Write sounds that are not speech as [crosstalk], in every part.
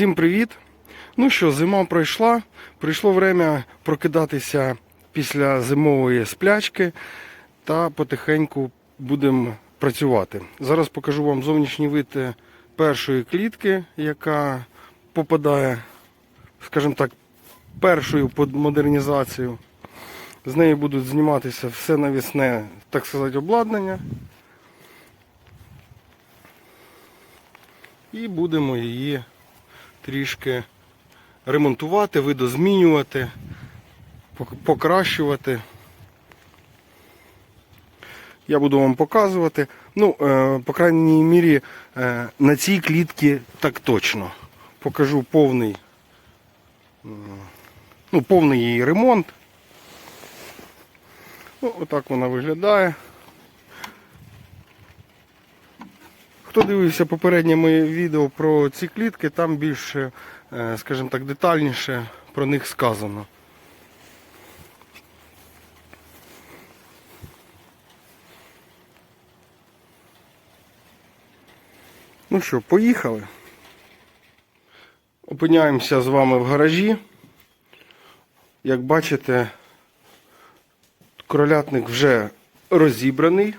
Всім привіт! Ну що, зима пройшла. Прийшло время прокидатися після зимової сплячки та потихеньку будемо працювати. Зараз покажу вам зовнішній вид е, першої клітки, яка попадає, скажімо так, першою під модернізацію. З неї будуть зніматися все навісне, так сказати, обладнання. І будемо її трішки ремонтувати, видозмінювати, покращувати. Я буду вам показувати. Ну, е, по крайній мірі, е, на цій клітці так точно. Покажу повний, ну, повний її ремонт. Ну, отак вона виглядає. Хто дивився попереднє моє відео про ці клітки, там більше, е, скажімо так, детальніше про них сказано. Ну що, поїхали. Опиняємося з вами в гаражі. Як бачите, кролятник вже розібраний.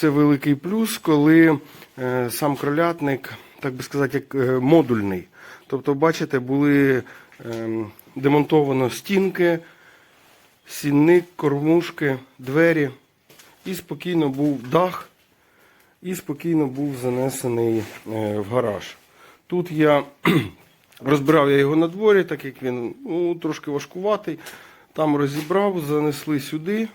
Це великий плюс, коли е, сам кролятник, так би сказати, як е, модульний. Тобто, бачите, були е, демонтовано стінки, сінник, кормушки, двері. І спокійно був дах, і спокійно був занесений е, в гараж. Тут я [clears throat] розбирав я його на дворі, так як він ну, трошки важкуватий. Там розібрав, занесли сюди.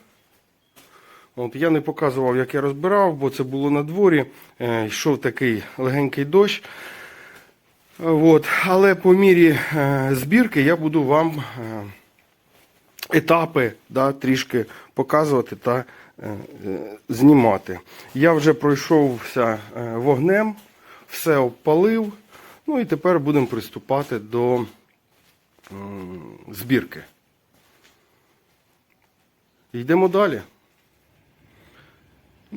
От, я не показував, як я розбирав, бо це було на дворі. Е, йшов такий легенький дощ. От, але по мірі е, збірки я буду вам е, етапи да, трішки показувати та знімати. Я вже пройшовся вогнем, все обпалив. Ну і тепер будемо приступати до збірки. Йдемо далі.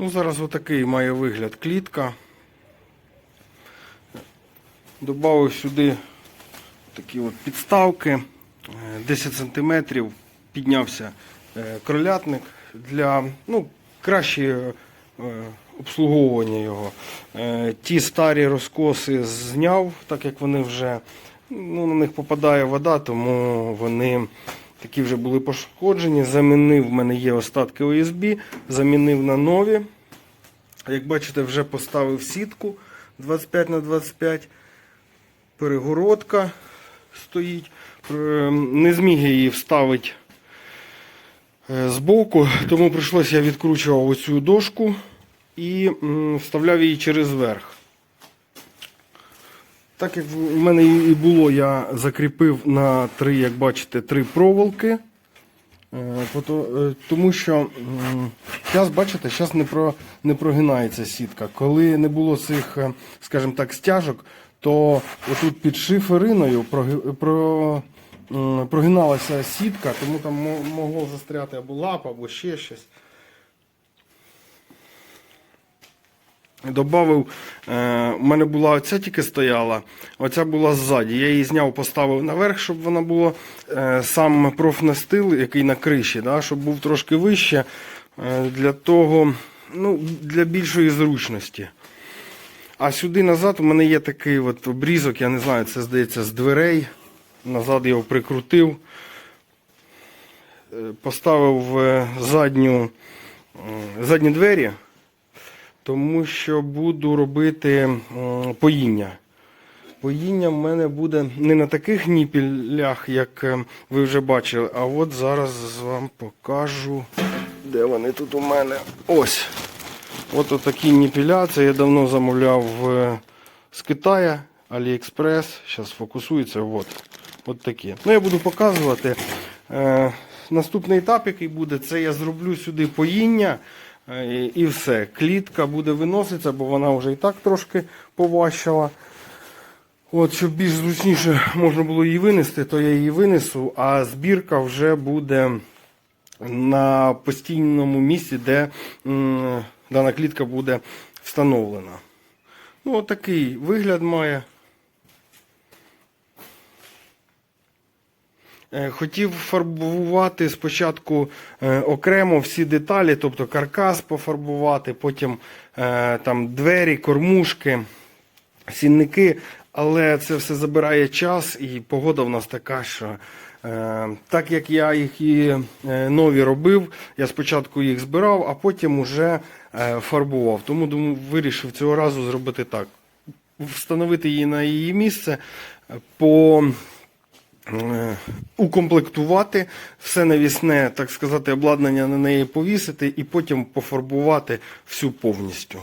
Ну, зараз отакий має вигляд клітка. Добавив сюди такі от підставки. Е, 10 см піднявся е, кролятник для ну, краще е, обслуговування його. Е, Ті старі розкоси зняв, так як вони вже ну, на них попадає вода, тому вони такі вже були пошкоджені. Замінив, в мене є остатки ОСБ, замінив на нові. Як бачите, вже поставив сітку 25 на 25 перегородка стоїть. Е, Не зміг її вставити е, збоку, тому прийшлося я відкручував оцю дошку і вставляв її через верх. Так як в мене і було, я закріпив на три, як бачите, три проволоки. Е, е, Тому що зараз, бачите, зараз не, про, не прогинається сітка. Коли не було цих, е, скажімо так, стяжок, то отут під шифериною про, прогиналася сітка, тому там могло застряти або лапа, або ще щось. Добавив, е, у мене була оця тільки стояла, оця була ззаді. Я її зняв, поставив наверх, щоб вона була е, сам профнастил, який на криші, да, щоб був трошки вище е, для того, ну, для більшої зручності. А сюди назад у мене є такий от обрізок, я не знаю, це здається з дверей. Назад його прикрутив, поставив задню, задні двері тому що буду робити поїння. Поїння в мене буде не на таких ніпілях, як е, ви вже бачили, а от зараз вам покажу, де вони тут у мене. Ось. От такі ніпіля. Це я давно замовляв е, з Китаю, Аліекспрес. Зараз фокусується. От. От такі. Ну, я буду показувати. Е, наступний етап, який буде, це я зроблю сюди поїння. Е, І все. Клітка буде виноситися, бо вона вже і так трошки поважчала. От, щоб більш зручніше можна було її винести, то я її винесу, а збірка вже буде на постійному місці, де дана клітка буде встановлена. Ну, от такий вигляд має. Хотів фарбувати спочатку е, окремо всі деталі, тобто каркас пофарбувати, потім е, там двері, кормушки, сінники, але це все забирає час, і погода в нас така, що е, так як я їх і е, нові робив, я спочатку їх збирав, а потім уже е, фарбував. Тому думаю, вирішив цього разу зробити так. Встановити її на її місце, е, по е, укомплектувати все навісне, так сказати, обладнання на неї повісити і потім пофарбувати всю повністю.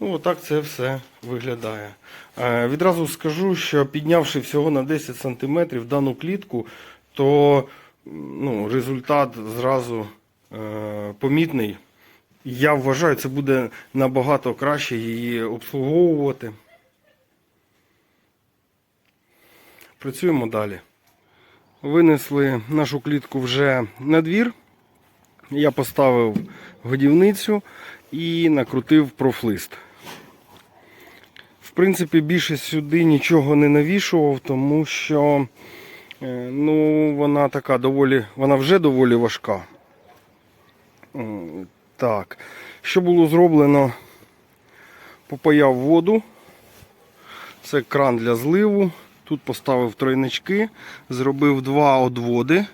Ну, отак це все виглядає. Е, відразу скажу, що піднявши всього на 10 см дану клітку, то ну, результат зразу е, помітний. Я вважаю, це буде набагато краще її обслуговувати. Працюємо далі. Винесли нашу клітку вже на двір. Я поставив годівницю і накрутив профлист. В принципі, більше сюди нічого не навішував, тому що е, ну, вона така доволі, вона вже доволі важка. Так, що було зроблено? Попаяв воду. Це кран для зливу. Тут поставив тройнички, зробив два одводи.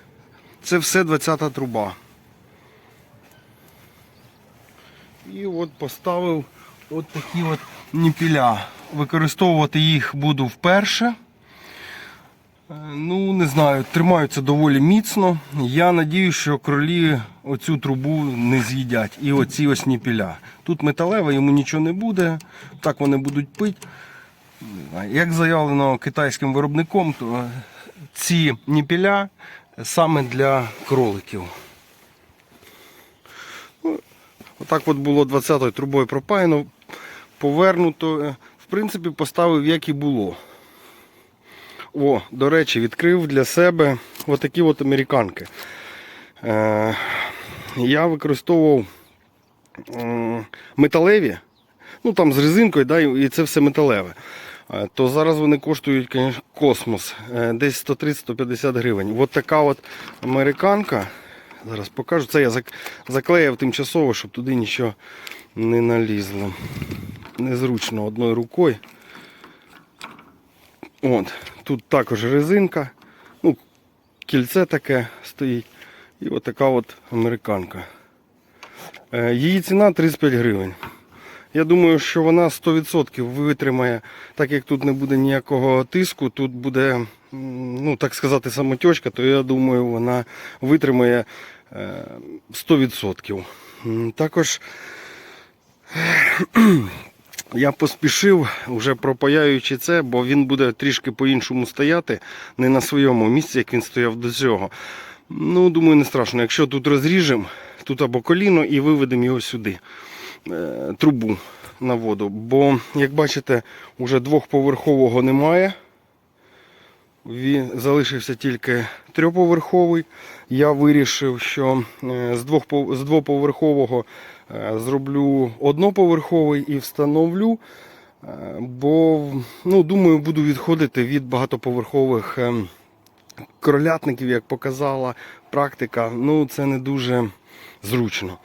Це все 20 труба. І от поставив от такі от ніпіля. Використовувати їх буду вперше. Е, Ну, не знаю, тримаються доволі міцно. Я надію, що кролі оцю трубу не з'їдять. І оці ось ніпіля. Тут металева, йому нічого не буде. Так вони будуть пити. Як заявлено китайським виробником, то ці ніпіля саме для кроликів. Ну, Отак от було 20-ю трубою пропаяно, повернуто. Е, В принципі, поставив як і було. О, до речі, відкрив для себе отакі от американки. Е, я використовував м, металеві, ну там з резинкою, да, і це все металеве. Е, То зараз вони коштують конечно, космос, е, десь 130-150 гривень. От така от американка. Зараз покажу. Це я заклеїв тимчасово, щоб туди нічого не налізло. Незручно одною рукою. От, тут також резинка, ну, кільце таке стоїть. І от така от американка. Е, Її ціна 35 гривень. Я думаю, що вона 100% витримає, так як тут не буде ніякого тиску, тут буде, ну так сказати, самотьочка, то я думаю, вона витримає е, 100%. Також я поспішив, вже пропаяючи це, бо він буде трішки по-іншому стояти, не на своєму місці, як він стояв до цього. Ну, думаю, не страшно. Якщо тут розріжемо, тут або коліно і виведемо його сюди, е, трубу на воду. Бо, як бачите, вже двохповерхового немає. Він залишився тільки трьохповерховий. Я вирішив, що е, з двох з двоповерхового зроблю одноповерховий і встановлю. е, Бо ну, думаю, буду відходити від багатоповерхових ем, кролятників, як показала практика. Ну, це не дуже зручно.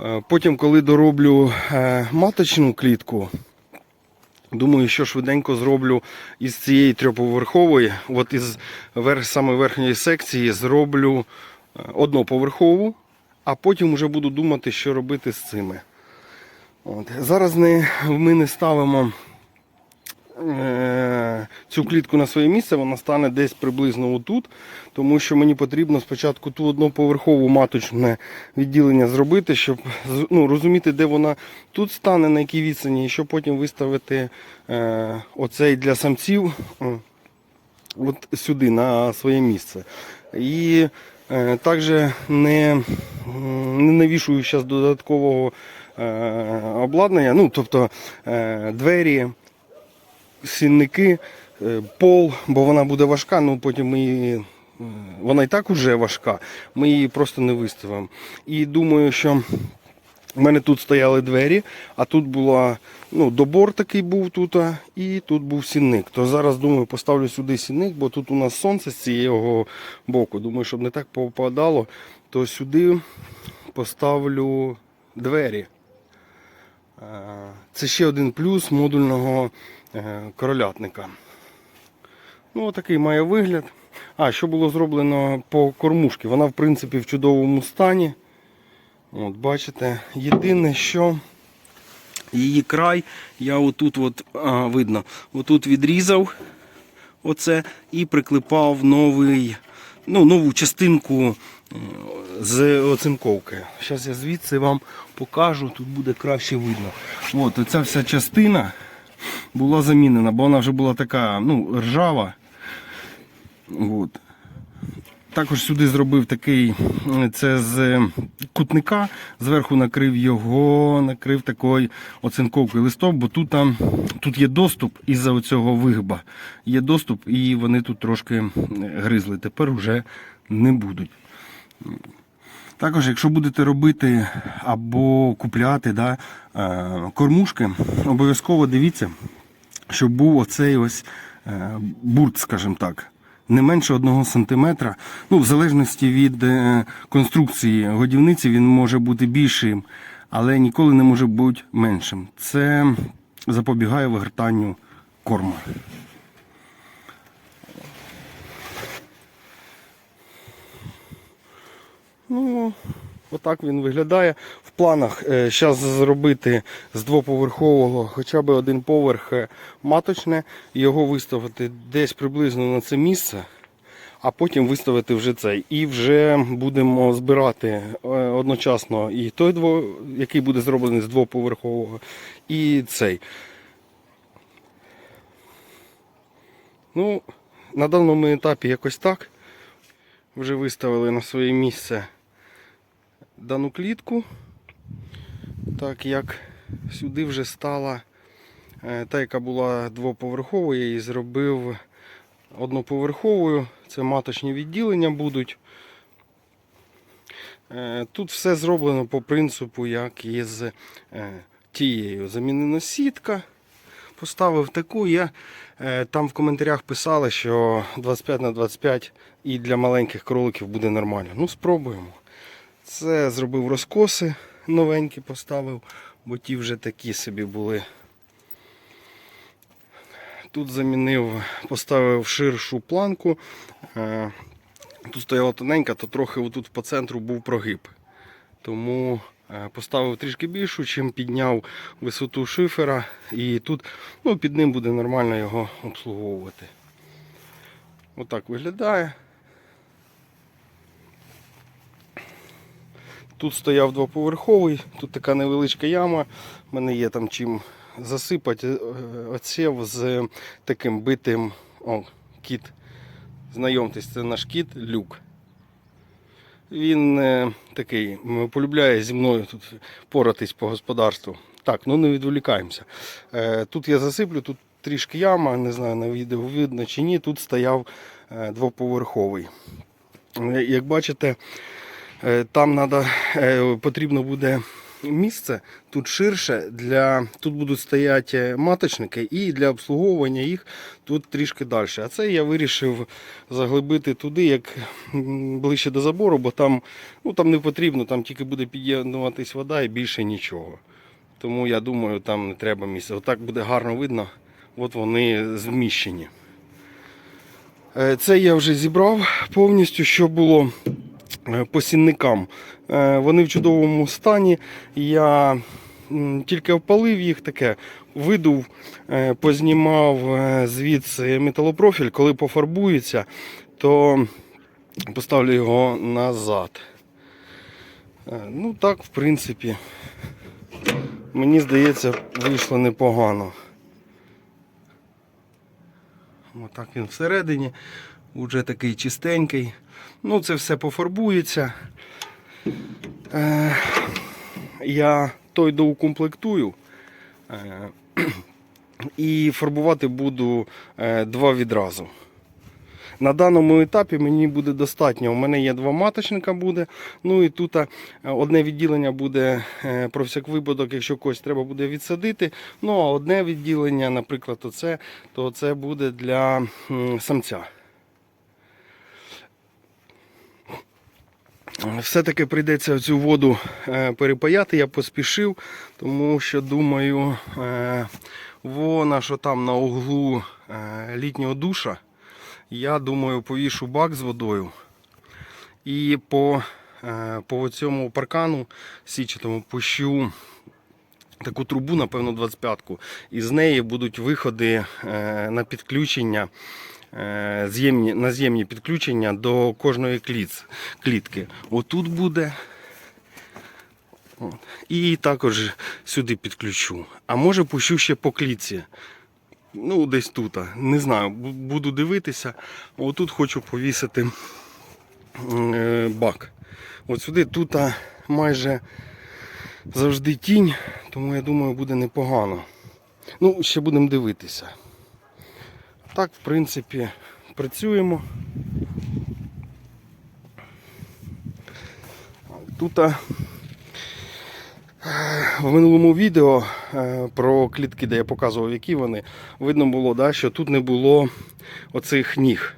Е, Потім, коли дороблю е, маточну клітку, Думаю, що швиденько зроблю із цієї трьохповерхової, от із саме верхньої секції зроблю е, одноповерхову, а потім вже буду думати, що робити з цими. От. Зараз не, ми не ставимо е, цю клітку на своє місце, вона стане десь приблизно отут, тому що мені потрібно спочатку ту одноповерхову маточне відділення зробити, щоб ну, розуміти, де вона тут стане, на якій відстані, і щоб потім виставити е, оцей для самців от сюди, на своє місце. І також не, не навішую зараз додаткового е, обладнання, ну, тобто е, двері, сінники, е, пол, бо вона буде важка, ну потім ми її. е, Вона і так уже важка, ми її просто не виставимо. І думаю, що У мене тут стояли двері, а тут була ну, добор такий був тут, і тут був сінник. То зараз думаю, поставлю сюди сінник, бо тут у нас сонце з цієї боку. Думаю, щоб не так попадало, то сюди поставлю двері. Це ще один плюс модульного е, королятника. Ну, такий має вигляд. А, що було зроблено по кормушці? Вона, в принципі, в чудовому стані. От, бачите, єдине, що її край, я отут от, а, видно, отут відрізав оце і приклепав новий, ну, нову частинку е, з оцинковки. Зараз я звідси вам покажу, тут буде краще видно. От, оця вся частина була замінена, бо вона вже була така ну, ржава. От. Також сюди зробив такий, це з кутника, зверху накрив його, накрив такою оцинковкою листом, бо тут, там, тут є доступ із-за цього вигба. Є доступ і вони тут трошки гризли. Тепер вже не будуть. Також, якщо будете робити або купляти да, е, кормушки, обов'язково дивіться, щоб був оцей ось е, бурт, скажімо так, не менше 1 см. Ну, в залежності від е, конструкції годівниці він може бути більшим, але ніколи не може бути меншим. Це запобігає вигортанню корму. Ну, отак він виглядає. В планах зараз зробити з двоповерхового хоча б один поверх е, маточне, його виставити десь приблизно на це місце, а потім виставити вже цей. І вже будемо збирати е, одночасно і той, який буде зроблений з двоповерхового, і цей. Ну, на даному етапі якось так. Вже виставили на своє місце дану клітку, так як сюди вже стала е, та, яка була двоповерховою, я її зробив одноповерховою. Це маточні відділення будуть. Е, Тут все зроблено по принципу, як із е, тією. Замінена сітка. Поставив таку. Я там в коментарях писали, що 25 на 25 і для маленьких кроликів буде нормально. Ну, спробуємо. Це зробив розкоси новенькі поставив, бо ті вже такі собі були. Тут замінив, поставив ширшу планку. Е, Тут стояла тоненька, то трохи отут по центру був прогиб. Тому е, поставив трішки більшу, чим підняв висоту шифера. І тут ну, під ним буде нормально його обслуговувати. Отак виглядає. Тут стояв двоповерховий, тут така невеличка яма. У мене є там чим засипати. Е, з таким битим о, кіт. Знайомтесь, це наш кіт люк. Він е, такий полюбляє зі мною тут поратись по господарству. Так, ну не відволікаємося. Е, тут я засиплю, тут трішки яма, не знаю на відео видно чи ні. Тут стояв е, двоповерховий. Е, Як бачите, Там надо, е, потрібно буде місце тут ширше. Для, тут будуть стояти маточники і для обслуговування їх тут трішки далі. А це я вирішив заглибити туди, як ближче до забору, бо там, ну, там не потрібно, там тільки буде під'єднуватись вода і більше нічого. Тому я думаю, там не треба місця. Отак буде гарно видно, от вони зміщені. Е, Це я вже зібрав повністю, що було е, по сінникам. Е, Вони в чудовому стані. Я тільки опалив їх таке, видув, е, познімав звідси металопрофіль, коли пофарбується, то поставлю його назад. Ну так, в принципі, мені здається, вийшло непогано. Отак він всередині, вже такий чистенький. Ну, це все пофарбується. Е, я той доукомплектую. Е, [clears throat] і фарбувати буду е, два відразу. На даному етапі мені буде достатньо. У мене є два маточника буде. Ну і тут е, одне відділення буде е, про всяк випадок, якщо когось треба буде відсадити. Ну а одне відділення, наприклад, оце, то це буде для самця. Все-таки прийдеться цю воду е, перепаяти, я поспішив, тому що думаю, е, вона, що там на углу е, літнього душа, я думаю, повішу бак з водою і по, по цьому паркану січатому пущу таку трубу, напевно, 25-ку, і з неї будуть виходи на підключення. Е, на з'ємні підключення до кожної кліц, клітки. Отут буде. От. І також сюди підключу. А може пущу ще по клітці. Ну, десь тут. Не знаю, буду дивитися. Отут хочу повісити е, бак. От сюди тут майже завжди тінь, тому я думаю, буде непогано. Ну, ще будемо дивитися. Так, в принципі, працюємо. Тут в минулому відео е, про клітки, де я показував, які вони, видно було, да, що тут не було оцих ніг.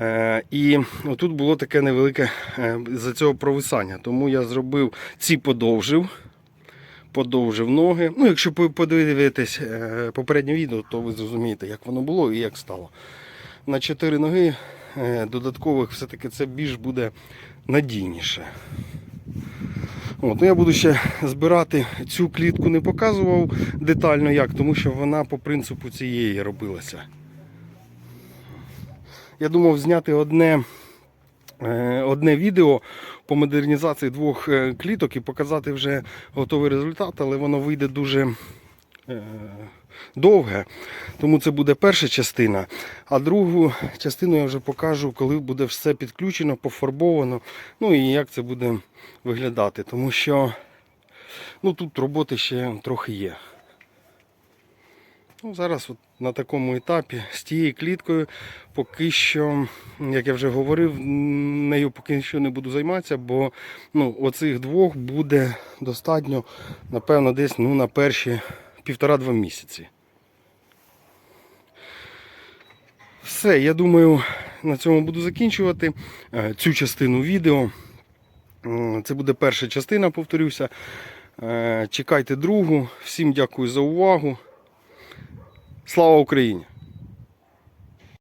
Е, І отут було таке невелике е, за цього провисання. Тому я зробив ці подовжив, подовжив ноги. Ну, якщо ви подивитесь е, попереднє відео, то ви зрозумієте, як воно було і як стало. На чотири ноги е, додаткових все-таки це більш буде надійніше. От, ну я буду ще збирати цю клітку, не показував детально як, тому що вона по принципу цієї робилася. Я думав зняти одне, одне відео по модернізації двох е, кліток і показати вже готовий результат, але воно вийде дуже е, довге. Тому це буде перша частина. А другу частину я вже покажу, коли буде все підключено, пофарбовано. Ну і як це буде виглядати. Тому що ну, тут роботи ще трохи є. Ну, зараз от на такому етапі з тією кліткою поки що, як я вже говорив, нею поки що не буду займатися, бо ну, оцих двох буде достатньо, напевно, десь ну, на перші півтора-два місяці. Все, я думаю, на цьому буду закінчувати е, цю частину відео. Це буде перша частина, повторюся. Е, Чекайте другу. Всім дякую за увагу. Слава Україні!